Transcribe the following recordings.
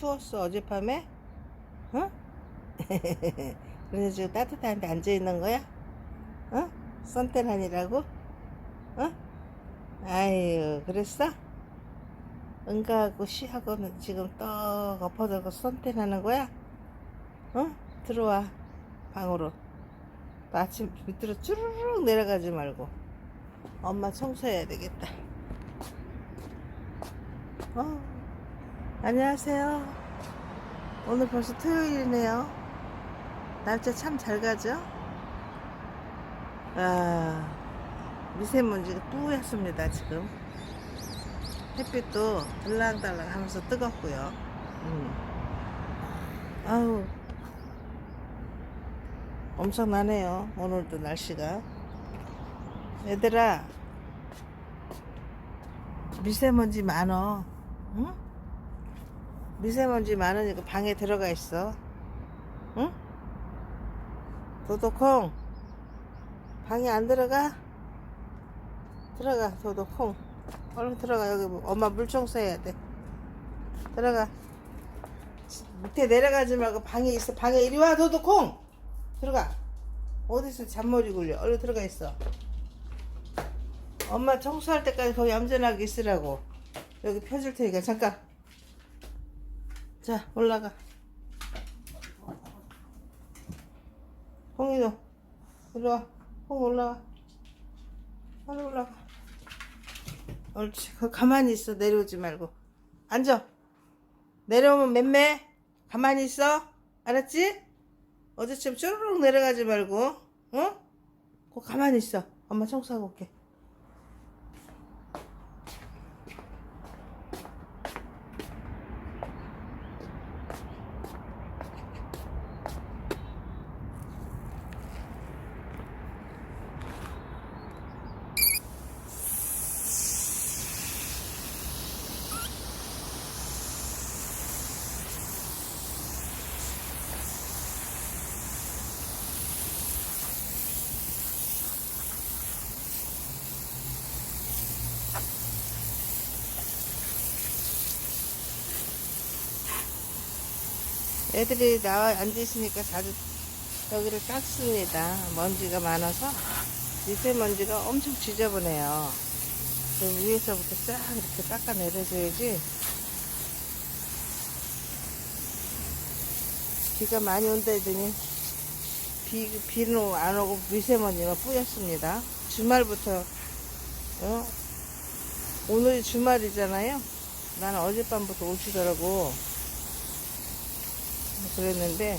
추웠어 어젯밤에? 어? 그래서 지금 따뜻한데 앉아 있는 거야? 어? 선탠하니라고? 어? 아유 그랬어? 응가하고 쉬하고는 지금 떡 엎어져서 선탠하는 거야? 어? 들어와 방으로 또 아침 밑으로 쭈르륵 내려가지 말고 엄마 청소해야 되겠다 어. 안녕하세요 오늘 벌써 토요일이네요 날짜 참 잘 가죠? 아 미세먼지가 뿌였습니다 지금 햇빛도 들랑달랑 하면서 뜨겁고요 음. 아우 엄청나네요 오늘도 날씨가 얘들아 미세먼지 많어 응? 미세먼지 많으니까 방에 들어가 있어. 응? 도도콩. 방에 안 들어가? 들어가 도도콩. 얼른 들어가. 여기 뭐 엄마 물 청소 해야 돼. 들어가. 밑에 내려가지 말고 방에 있어. 방에 이리 와 도도콩! 들어가. 어디서 잔머리 굴려? 얼른 들어가 있어. 엄마 청소할 때까지 거기 얌전하게 있으라고. 여기 펴줄 테니까. 잠깐 자 올라가. 홍이도 이리 와 홍 올라와 빨리 올라가. 옳지. 거 가만히 있어. 내려오지 말고. 앉아. 내려오면 맴매. 가만히 있어. 알았지? 어제처럼 쭈르륵 내려가지 말고 어? 거 가만히 있어. 엄마 청소하고 올게 애들이 나와 앉으시니까 자주 여기를 닦습니다. 먼지가 많아서 미세먼지가 엄청 지저분해요. 그 위에서부터 쫙 이렇게 닦아내려줘야지 비가 많이 온다 했더니 비, 비는 안 오고 미세먼지가 뿌였습니다. 주말부터 어? 오늘이 주말이잖아요. 나는 어젯밤부터 오시더라고. 그랬는데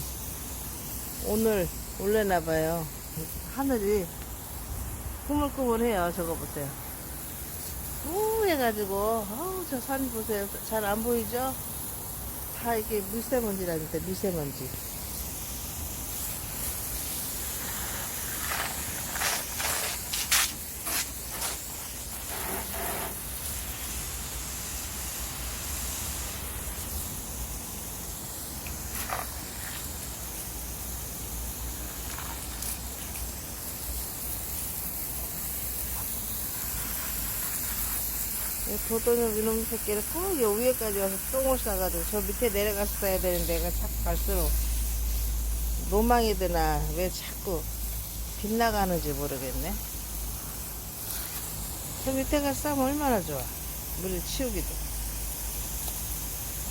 오늘 올래나봐요. 하늘이 꾸물꾸물해요 저거 보세요. 뿌해가지고 어우 저 산 보세요. 잘 안 보이죠? 다 이게 미세먼지라니까 미세먼지 도도는 이놈 새끼를 꼭여 위에까지 와서 똥을 싸가지고 저 밑에 내려갔어야 되는데 내가 자꾸 갈수록 로망이 드나 왜 자꾸 빗나가는지 모르겠네 저 밑에 가서 싸면 얼마나 좋아 물을 치우기도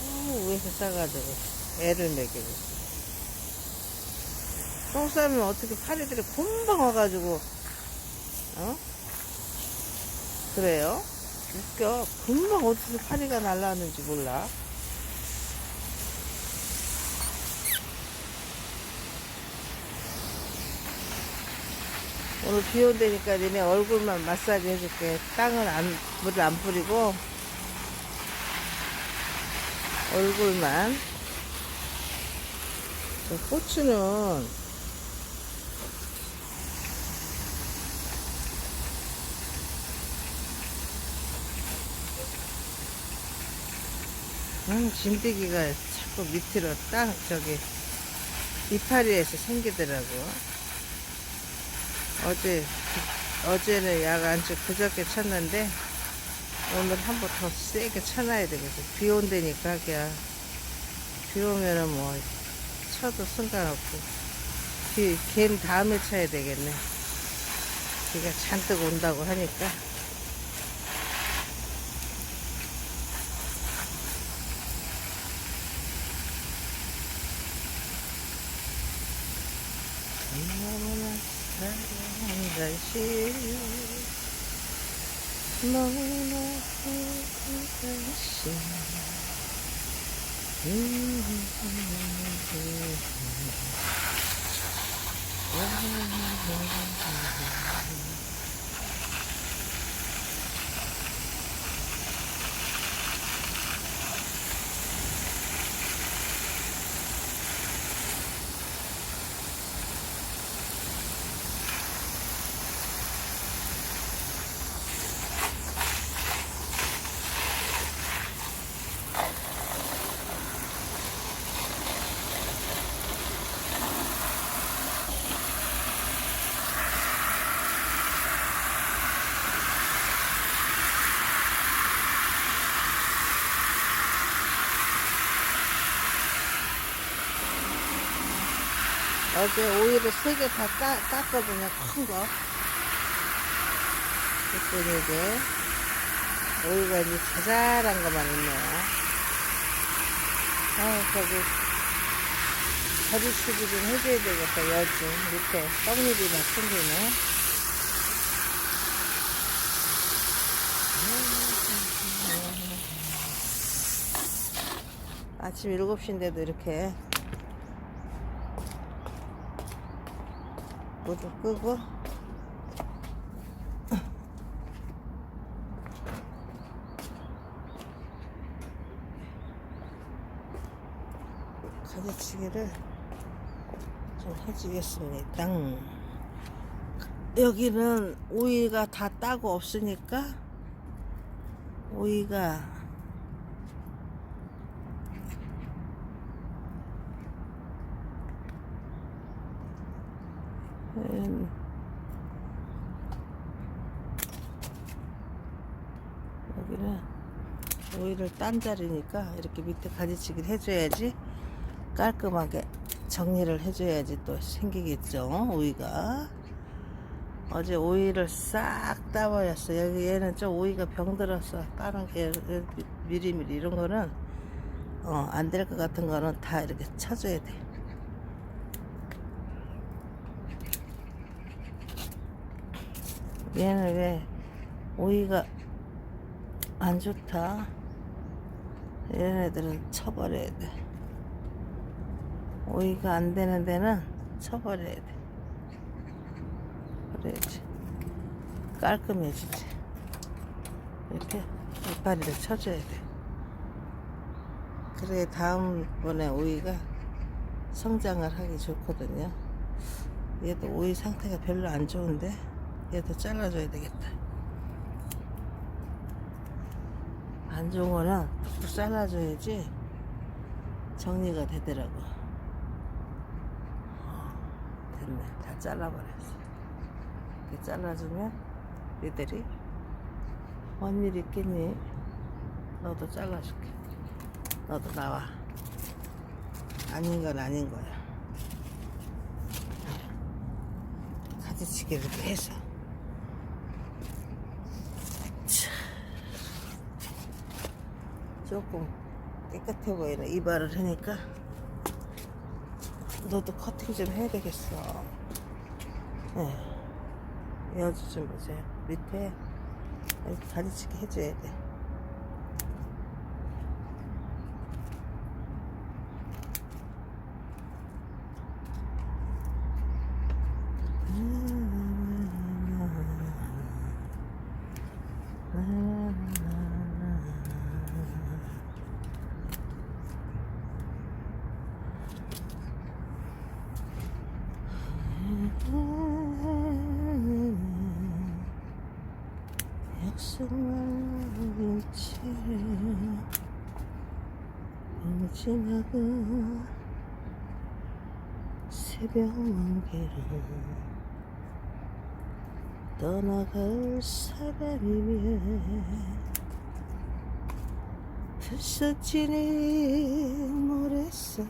어, 위에서 싸가지고 애를 먹이고 똥 싸면 어떻게 파리들이 금방 와가지고 어? 그래요? 웃겨. 금방 어디서 파리가 날라왔는지 몰라. 오늘 비 온다니까 니네 얼굴만 마사지 해줄게. 땅은 안, 물을 안 뿌리고, 얼굴만. 저 고추는 음, 진드기가 자꾸 밑으로 땅, 저기, 이파리에서 생기더라고. 어제, 어제는 약안 쳐, 그저께 쳤는데, 오늘 한 번 더 세게 쳐놔야 되겠어. 비 온다니까, 그야. 비 오면은 뭐 쳐도 상관없고 비, 걘 다음에 쳐야 되겠네 비가 잔뜩 온다고 하니까 너무나 것이 너무나 슬픈 것이 어제 오이를 세 개 다 땄거든요. 큰 거. 그랬더니 이제 오이가 이제 자잘한 것만 있네요. 아, 저기 버리치기 좀 해줘야 되겠다. 여주 밑에 떡잎이 막 생기네. 아침 7시인데도 이렇게 모두 끄고 가지치기를 좀 해주겠습니다. 여기는 오이가 다 따고 없으니까 오이가 음, 여기는 오이를 딴 자리니까 이렇게 밑에 가지치기를 해줘야지 깔끔하게 정리를 해줘야지 또 생기겠죠 오이가. 어제 오이를 싹 따버렸어. 여기 얘는 좀 오이가 병들었어 다른 게 미리미리 이런 거는 어, 안 될 것 같은 거는 다 이렇게 쳐줘야 돼 얘는 왜 오이가 안 좋다. 얘네들은 쳐버려야 돼. 오이가 안 되는 데는 쳐버려야 돼. 그래야지. 깔끔해지지. 이렇게 이파리를 쳐줘야 돼. 그래 다음번에 오이가 성장을 하기 좋거든요. 얘도 오이 상태가 별로 안 좋은데 얘도 잘라줘야 되겠다. 안 좋은 거는 툭툭 잘라줘야지 정리가 되더라고. 어, 됐네. 다 잘라버렸어. 이렇게 잘라주면 얘들이 뭔 일 있겠니? 너도 잘라줄게. 너도 나와. 아닌 건 아닌 거야. 가지치기 이렇게 해서. 조금 깨끗해 보이는 이발을 하니까 너도 커팅 좀 해야 되겠어. 네. 여주 좀 보세요. 밑에 가지치기 해줘야 돼. 정말 잊지 마지막은 새벽 먼 길을 떠나갈 사람이면 벌써 지는 모래성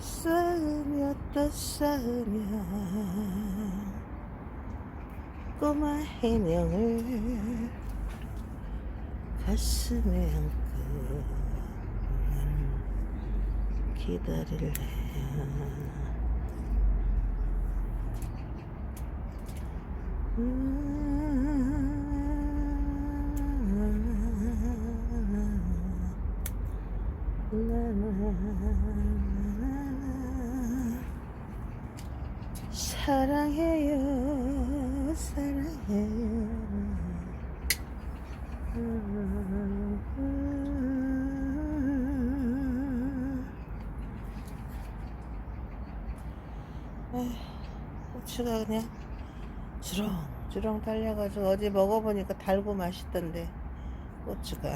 싸움이었다 싸움이야. 꼬마 해녀를 가슴에 안고 난 기다릴래. 사랑해요 사랑해요 에휴, 고추가 그냥 주렁주렁 달려가지고 어제 먹어보니까 달고 맛있던데 고추가.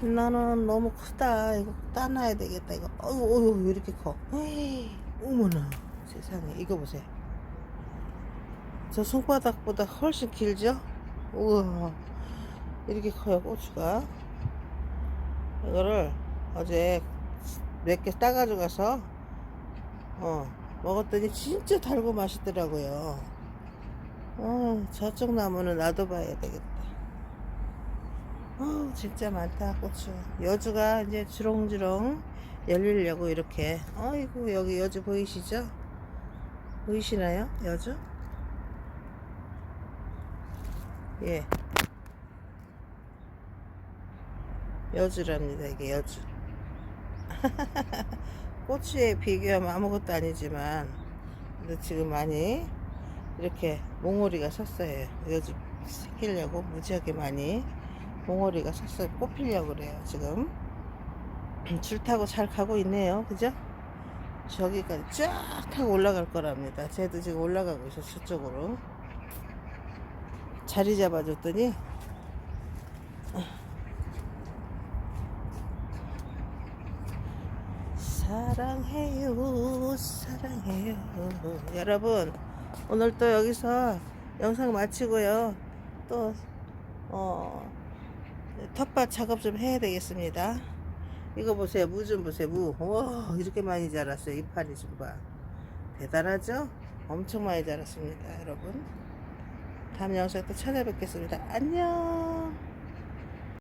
나는 너무 크다. 이거 따놔야 되겠다. 이거. 어이구 왜 이렇게 커? 어머나. 세상에. 이거 보세요 저 손바닥보다 훨씬 길죠? 우와. 이렇게 커요 고추가. 이거를 어제 몇 개 따가지고 가서 어 먹었더니 진짜 달고 맛있더라고요. 어 저쪽 나무는 놔둬봐야 되겠다. 어 진짜 많다 고추. 여주가 이제 주렁주렁 열리려고 이렇게. 어이구 여기 여주 보이시죠? 보이시나요 여주 예. 여주랍니다 이게 여주. 고추에 비교하면 아무것도 아니지만 근데 지금 많이 이렇게 몽오리가 섰어요. 요즘 생기려고 무지하게 많이 몽오리가 섰어요. 뽑히려고 그래요 지금. 줄 타고 잘 가고 있네요. 그죠? 저기까지 쫙 타고 올라갈 거랍니다. 쟤도 지금 올라가고 있어 저쪽으로 자리 잡아줬더니 사랑해요 사랑해요. 여러분 오늘 또 여기서 영상 마치고요. 또 어, 텃밭 작업 좀 해야 되겠습니다. 이거 보세요. 무 좀 보세요. 무와 이렇게 많이 자랐어요. 이파리 좀봐. 대단하죠? 엄청 많이 자랐습니다 여러분 다음 영상에 또 찾아뵙겠습니다. 안녕